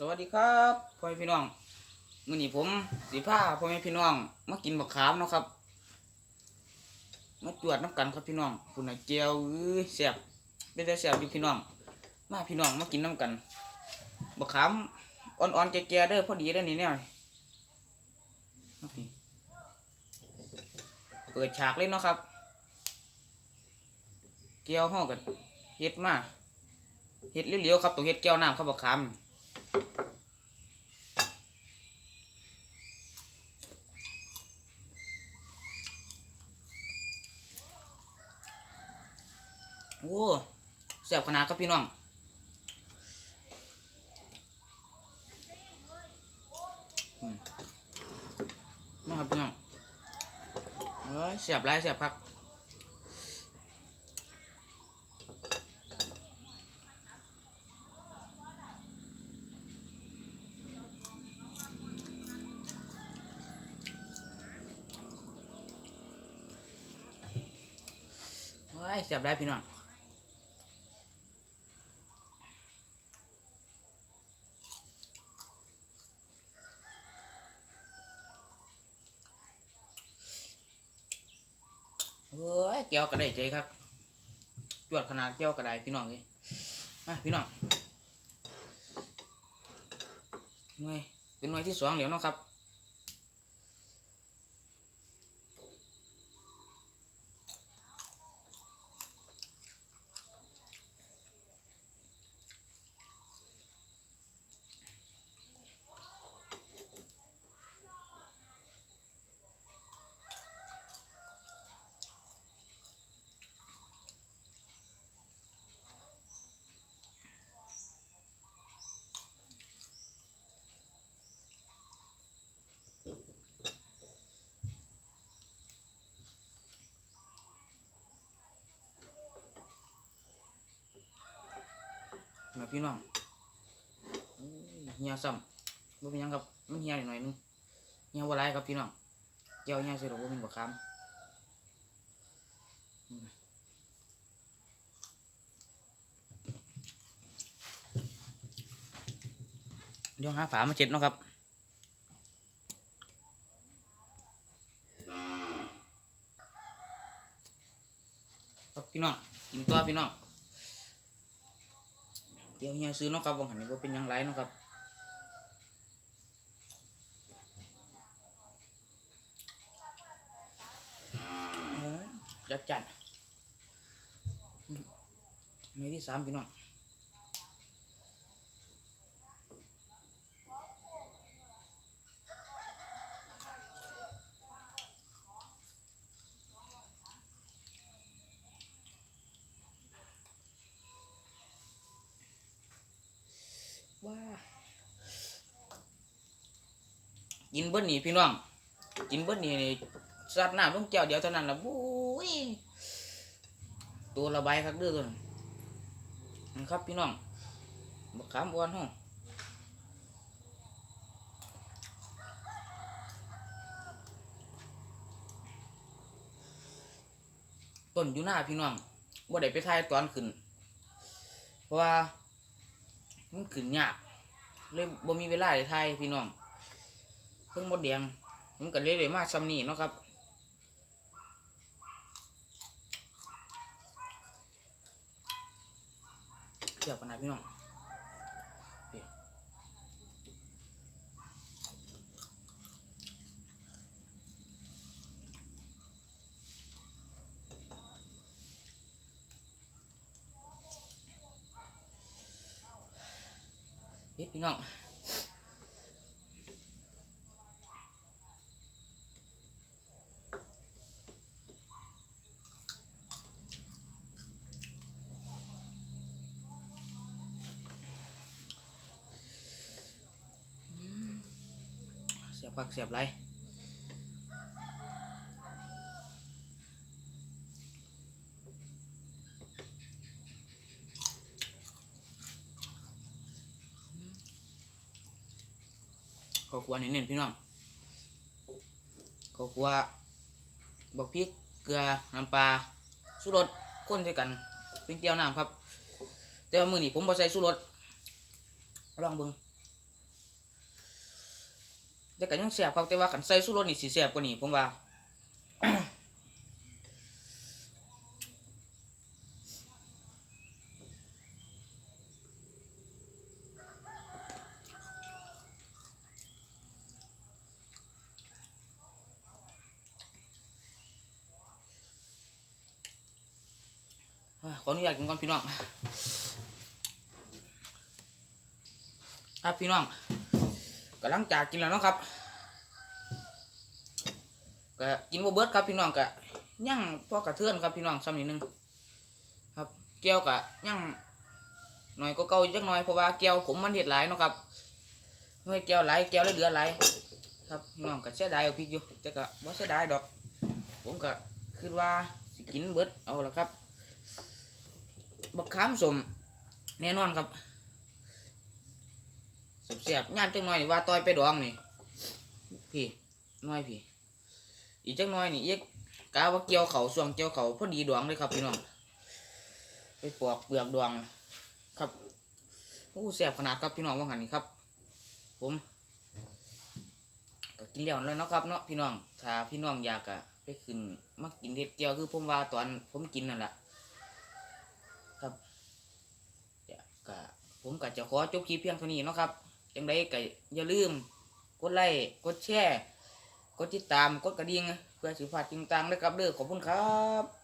สวัสดีครับพ่อแม่พี่น้องมื้อนี้ผมสิพาพ่อแม่พี่น้องมากินบักขามเนาะครับมาจวดน้ำกันครับพี่น้องคุณน่ะเจียวอื้อแซ่บเป็นแต่แซ่บอยู่พี่น้อง มาพี่น้องมากินน้ำกันบักขามอ่อนๆแก่ๆเด้อพอดีเด้อนี่แนวนี่นี่เปิดฉากเลยเนาะครับ เกี๊ยวห่อกันเฮ็ดมาเฮ็ดเร็วๆครับต้องเฮ็ดแก้วน้ำครับบักขาม โอ้แซ่บขนาดครับพี่น้องอืมาครับพี่น้องเอ้ยแซ่บไรแซ่บพักเยแซ่บไรพี่น้องเฮ้ยเกี่ยวกระไดใจครับจวดขนาดเกี่ยวกระไดพี่น้องเลยมาพี่น้องหน่วยเป็นหน่วยที่สองแล้วนะครับ มาพี่น้องเหี่ยซ้ำบ่เป็นยังครับมันเหี่ยหน่อยนึงเหี่ยบ่หลายครับพี่น้องเจียวเหี่ยสิหรอบ่เป็นบักคำอืมเดี๋ยวหาฝามาเช็ดนะครับครับพี่น้องกินตัวพี่น้อง เดี๋ยวเฮียซื้อเนาะครับวังหันนี่ว่าเป็นยังไรเนาะครับจัดจัดในที่สามพี่น้องว้า กินเบิ้นี่พี่น้องกินเบิ้นี่นี่สัดน้ำต้องเจ้าเดียวเท่านั้นละบุ้ยตัวระบายครับเด้อตัวนั้นนะครับพี่น้องบักขามอ้วนห้องต้นอยู่หน้าพี่น้องบ่ได้ไปถ่ายตอนขึ้น เพราะว่ามันขึ้นยากเลยบ่มีเวลาได้ถ่ายพี่น้อง เพิ่งมดแดงผมก็เลยเลยมาซ้ำนี่เนาะครับเกี่ยวกันนะพี่น้องพี่น้อง เสียบผักเสียบไรข้าวคั่วเน้นๆพี่น้องข้าวคั่วบักพริกเกลือน้ำปลาสุรสข้นใส่กันเป็นเจียวน้ำครับ แต่ว่ามือนี้ผมบ่ใส่สุรสลองเบิ่ง แต่ก็ยังแซ่บครับแต่ว่าขันใส่สู้รสนี่สิแซ่บกว่านี้ผมว่าขออนุญาตกินก่อนพี่น้องครับพี่น้อง กำลังจากกินแล้วเนาะครับก็กินบ่เบิดครับพี่น้องก็ย่างพอกระเทือนครับพี่น้องซ้ำนิดนึงครับแก้วก็ย่างหน่อยก็เก่าจักหน่อยเพราะว่าแก้วผมมันเห็ดหลายเนาะครับเฮ้ยแก้วหลายแก้วเลยเหลือหลายครับพี่น้องก็เสียดายเอาพริกอยู่แต่ก็บ่เสียดายดอก ผมก็คิดว่าสิกินเบิดเอาละครับบักขามสมแน่นอนครับ เสียบย่านจังน้อยนี่ว่าต่อยไปดองนี่พี่น้อยพี่ อีกจังน้อยนี่อีกกาว่าเกี่ยวเขาส่วงเกี่ยวเขาพอดีดวงเลยครับพี่น้องไปปอกเปลือกดวงครับโอ้เสียบขนาดครับพี่น้องว่างันนี่ครับ ผมก็กินแล้วแล้วเนาะครับเนาะพี่น้องถ้าพี่น้องอยากอะไปขึ้นมากินเห็ดเจียวคือผมว่าตอนผมกินนั่นแหละครับก็ผมก็จะขอจบคลิปเพียงเท่านี้เนาะครับ จังไดก็อย่าลืม กดไลค์กดแชร์กดติดตามกดกระดิ่งเพื่อสิพลาดจริงตังนะครับเด้อขอบคุณครับ